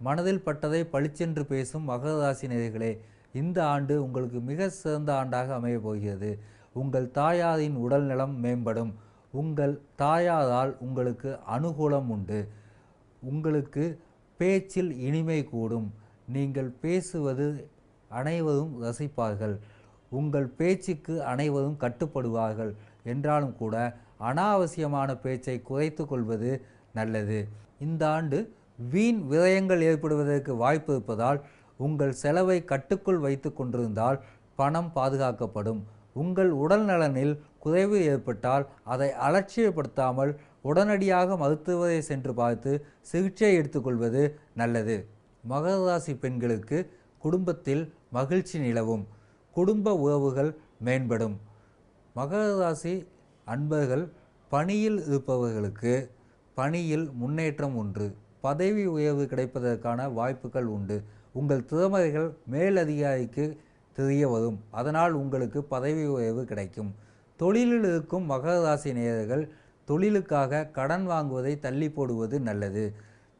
மனதில் பட்டதை பளிச்சென்று பேசும் மகர ராசி நேர்களே இந்த ஆண்டு உங்களுக்கு மிக சிறந்த ஆண்டாக அமையப் போகிறது. உங்கள் தாயாரின் உடல்நலம் மேம்படும். உங்கள் தாயாரால் உங்களுக்கு அனுகூலம் உண்டு. உங்களுக்கு பேச்சில் இனிமை கூடும். நீங்கள் பேசுவது அனைவரும் ரசிப்பார்கள். உங்கள் பேச்சுக்கு அனைவரும் கட்டுப்படுவார்கள். என்றாலும் கூட அனாவசியமான பேச்சை குறைத்து கொள்வது நல்லது. இந்த ஆண்டு வீண் விரயங்கள் ஏற்படுவதற்கு வாய்ப்பு இருப்பதால் உங்கள் செலவை கட்டுக்குள் வைத்து கொண்டிருந்தால் பணம் பாதுகாக்கப்படும். உங்கள் உடல் நலனில் குறைவு ஏற்பட்டால் அதை அலட்சியப்படுத்தாமல் உடனடியாக மருத்துவரை சென்று பார்த்து சிகிச்சை எடுத்துக்கொள்வது நல்லது. மகர ராசி பெண்களுக்கு குடும்பத்தில் மகிழ்ச்சி நிலவும். குடும்ப உறவுகள் மேம்படும். மகர ராசி அன்பர்கள் பணியில் இருப்பவர்களுக்கு பணியில் முன்னேற்றம் ஒன்று. பதவி உயர்வு கிடைப்பதற்கான வாய்ப்புகள் உண்டு. உங்கள் திறமைகள் மேலதிகாரிக்கு தெரிய வரும். அதனால் உங்களுக்கு பதவி உயர்வு கிடைக்கும். தொழிலில் இருக்கும் மகர ராசி நேயர்கள் தொழிலுக்காக கடன் வாங்குவதை தள்ளி போடுவது நல்லது.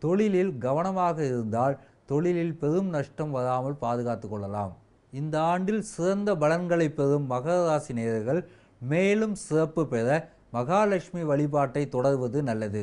தொழிலில் கவனமாக இருந்தால் தொழிலில் பெரும் நஷ்டம் வராமல் பாதுகாத்து கொள்ளலாம். இந்த ஆண்டில் சிறந்த பலன்களை பெறும் மகர ராசி நேயர்கள் மேலும் சிறப்பு பெற மகாலட்சுமி வழிபாட்டை தொடர்வது நல்லது.